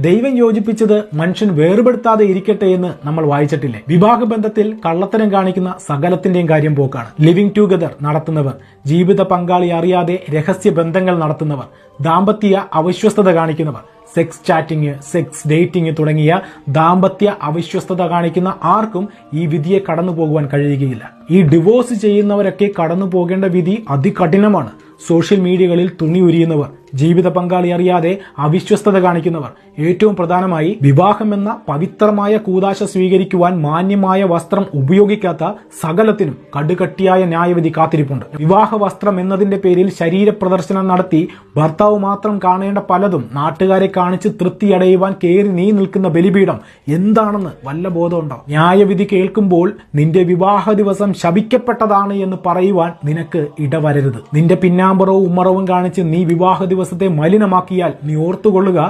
ദൈവം യോജിപ്പിച്ചത് മനുഷ്യൻ വേർപെടുത്താതെ ഇരിക്കട്ടെ എന്ന് നമ്മൾ വായിച്ചിട്ടില്ലേ? വിവാഹ ബന്ധത്തിൽ കള്ളത്തരം കാണിക്കുന്ന സകലത്തിന്റെയും കാര്യം പോക്കാണ്. ലിവിംഗ് ടുഗദർ നടത്തുന്നവർ ജീവിത പങ്കാളി അറിയാതെ രഹസ്യ ബന്ധങ്ങൾ നടത്തുന്നവർ ദാമ്പത്യ അവിശ്വസ്തത കാണിക്കുന്നവർ സെക്സ് ചാറ്റിംഗ് സെക്സ് ഡേറ്റിംഗ് തുടങ്ങിയ ദാമ്പത്യ അവിശ്വസ്തത കാണിക്കുന്ന ആർക്കും ഈ വിധിയെ കടന്നു പോകുവാൻ കഴിയുകയില്ല. ഈ ഡിവോഴ്സ് ചെയ്യുന്നവരൊക്കെ കടന്നു പോകേണ്ട വിധി അതികഠിനമാണ്. സോഷ്യൽ മീഡിയകളിൽ തുണി ഉരിയുന്നവർ ജീവിത പങ്കാളി അറിയാതെ അവിശ്വസ്തത കാണിക്കുന്നവർ. ഏറ്റവും പ്രധാനമായി വിവാഹം എന്ന പവിത്രമായ കൂതാശ സ്വീകരിക്കുവാൻ മാന്യമായ വസ്ത്രം ഉപയോഗിക്കാത്ത സകലത്തിനും കടുകട്ടിയായ ന്യായവിധി കാത്തിരിപ്പുണ്ട്. വിവാഹ വസ്ത്രം എന്നതിന്റെ പേരിൽ ശരീര പ്രദർശനം നടത്തി ഭർത്താവ് മാത്രം കാണേണ്ട പലതും നാട്ടുകാരെ കാണിച്ച് തൃപ്തിയടയുവാൻ കയറി നീ നിൽക്കുന്ന ബലിപീഠം എന്താണെന്ന് വല്ല ബോധമുണ്ടോ? ന്യായവിധി കേൾക്കുമ്പോൾ നിന്റെ വിവാഹ ദിവസം ശപിക്കപ്പെട്ടതാണ് എന്ന് പറയുവാൻ നിനക്ക് ഇടവരരുത്. നിന്റെ പിന്നാമ്പറവും ഉമ്മറവും കാണിച്ച് നീ വിവാഹ ദിവസത്തെ മലിനമാക്കിയാൽ നീ ഓർത്തുകൊള്ളുക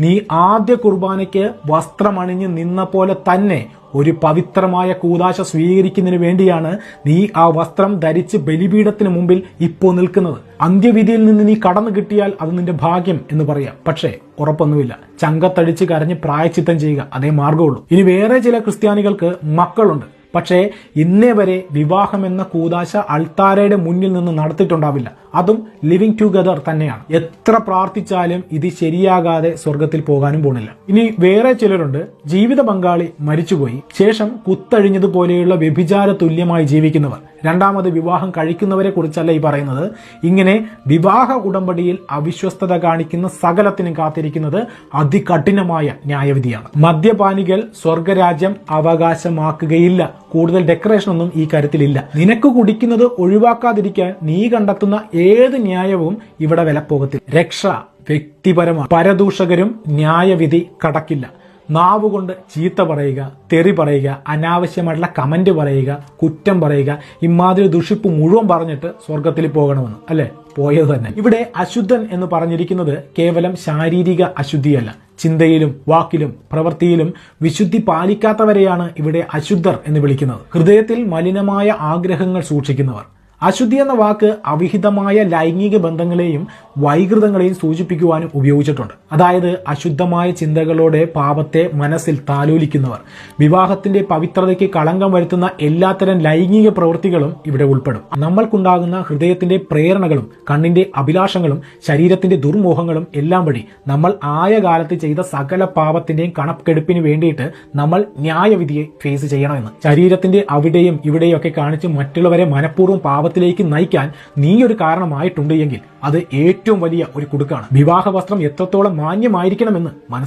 നീ ആദ്യ കുർബാനയ്ക്ക് വസ്ത്രമണിഞ്ഞ് നിന്ന പോലെ തന്നെ ഒരു പവിത്രമായ കൂതാശ സ്വീകരിക്കുന്നതിന് വേണ്ടിയാണ് നീ ആ വസ്ത്രം ധരിച്ച് ബലിപീഠത്തിന് മുമ്പിൽ ഇപ്പോൾ നിൽക്കുന്നത്. അന്ത്യവിധിയിൽ നിന്ന് നീ കടന്നു കിട്ടിയാൽ അത് നിന്റെ ഭാഗ്യം എന്ന് പറയാം. പക്ഷേ ഉറപ്പൊന്നുമില്ല. ചങ്കത്തടിച്ച് കരഞ്ഞ് പ്രായച്ചിത്തം ചെയ്യുക അതേ മാർഗമുള്ളൂ ഇനി വേറെ ചില ക്രിസ്ത്യാനികൾക്ക് മക്കളുണ്ട്. പക്ഷേ ഇന്നേ വരെ വിവാഹം എന്ന കൂതാശ അൾത്താരയുടെ മുന്നിൽ നിന്ന് നടത്തിയിട്ടുണ്ടാവില്ല. അതും ലിവിങ് ടുഗദർ തന്നെയാണ്. എത്ര പ്രാർത്ഥിച്ചാലും ഇത് ശരിയാകാതെ സ്വർഗത്തിൽ പോകാനും പോണില്ല ഇനി വേറെ ചിലരുണ്ട്. ജീവിത പങ്കാളി മരിച്ചുപോയി. ശേഷം കുത്തഴിഞ്ഞതുപോലെയുള്ള വ്യഭിചാര തുല്യമായി ജീവിക്കുന്നവർ. രണ്ടാമത് വിവാഹം കഴിക്കുന്നവരെ കുറിച്ചല്ല ഈ പറയുന്നത്. ഇങ്ങനെ വിവാഹ ഉടമ്പടിയിൽ അവിശ്വസ്തത കാണിക്കുന്ന സകലത്തിനും കാത്തിരിക്കുന്നത് അതികഠിനമായ ന്യായവിധിയാണ്. മദ്യപാനികൾ സ്വർഗരാജ്യം അവകാശമാക്കുകയില്ല. കൂടുതൽ ഡെക്കറേഷൻ ഒന്നും ഈ കാര്യത്തിലില്ല. നിനക്ക് കുടിക്കുന്നത് ഒഴിവാക്കാതിരിക്കാൻ നീ കണ്ടെത്തുന്ന ഏത് ന്യായവും ഇവിടെ വിലപ്പോകത്തില്ല. രക്ഷ വ്യക്തിപരമാണ്. പരദൂഷകരും ന്യായവിധി കടക്കില്ല. നാവുകൊണ്ട് ചീത്ത പറയുക തെറി പറയുക അനാവശ്യമായിട്ടുള്ള കമന്റ് പറയുക കുറ്റം പറയുക ഇമാതിരി ദുഷിപ്പ് മുഴുവൻ പറഞ്ഞിട്ട് സ്വർഗത്തിൽ പോകണമെന്ന്. അല്ലെ? പോയത് തന്നെ. ഇവിടെ അശുദ്ധൻ എന്ന് പറഞ്ഞിരിക്കുന്നത് കേവലം ശാരീരിക അശുദ്ധിയല്ല. ചിന്തയിലും വാക്കിലും പ്രവൃത്തിയിലും വിശുദ്ധി പാലിക്കാത്തവരെയാണ് ഇവിടെ അശുദ്ധർ എന്ന് വിളിക്കുന്നത്. ഹൃദയത്തിൽ മലിനമായ ആഗ്രഹങ്ങൾ സൂക്ഷിക്കുന്നവർ. അശുദ്ധി എന്ന വാക്ക് അവിഹിതമായ ലൈംഗിക ബന്ധങ്ങളെയും വൈകൃതങ്ങളെയും സൂചിപ്പിക്കുവാനും ഉപയോഗിച്ചിട്ടുണ്ട്. അതായത് അശുദ്ധമായ ചിന്തകളോടെ പാപത്തെ മനസ്സിൽ താലോലിക്കുന്നവർ. വിവാഹത്തിന്റെ പവിത്രതയ്ക്ക് കളങ്കം വരുത്തുന്ന എല്ലാത്തരം ലൈംഗിക പ്രവൃത്തികളും ഇവിടെ ഉൾപ്പെടും. നമ്മൾക്കുണ്ടാകുന്ന ഹൃദയത്തിന്റെ പ്രേരണകളും കണ്ണിന്റെ അഭിലാഷങ്ങളും ശരീരത്തിന്റെ ദുർമോഹങ്ങളും എല്ലാം വഴി നമ്മൾ ആയ കാലത്ത് ചെയ്ത സകല പാപത്തിന്റെയും കണക്കെടുപ്പിന് വേണ്ടിയിട്ട് നമ്മൾ ന്യായവിധിയെ ഫേസ് ചെയ്യണമെന്ന് ശരീരത്തിന്റെ അവിടെയും ഇവിടെയും ഒക്കെ കാണിച്ച് മറ്റുള്ളവരെ മനഃപൂർവം പാപത്തിലേക്ക് നയിക്കാൻ നീ ഒരു കാരണമായിട്ടുണ്ട് എങ്കിൽ അത് ഏറ്റവും വലിയ ഒരു കുടുക്കാണ്. വിവാഹ വസ്ത്രം എത്രത്തോളം മാന്യമായിരിക്കണമെന്ന് മനസ്സിലാക്കുക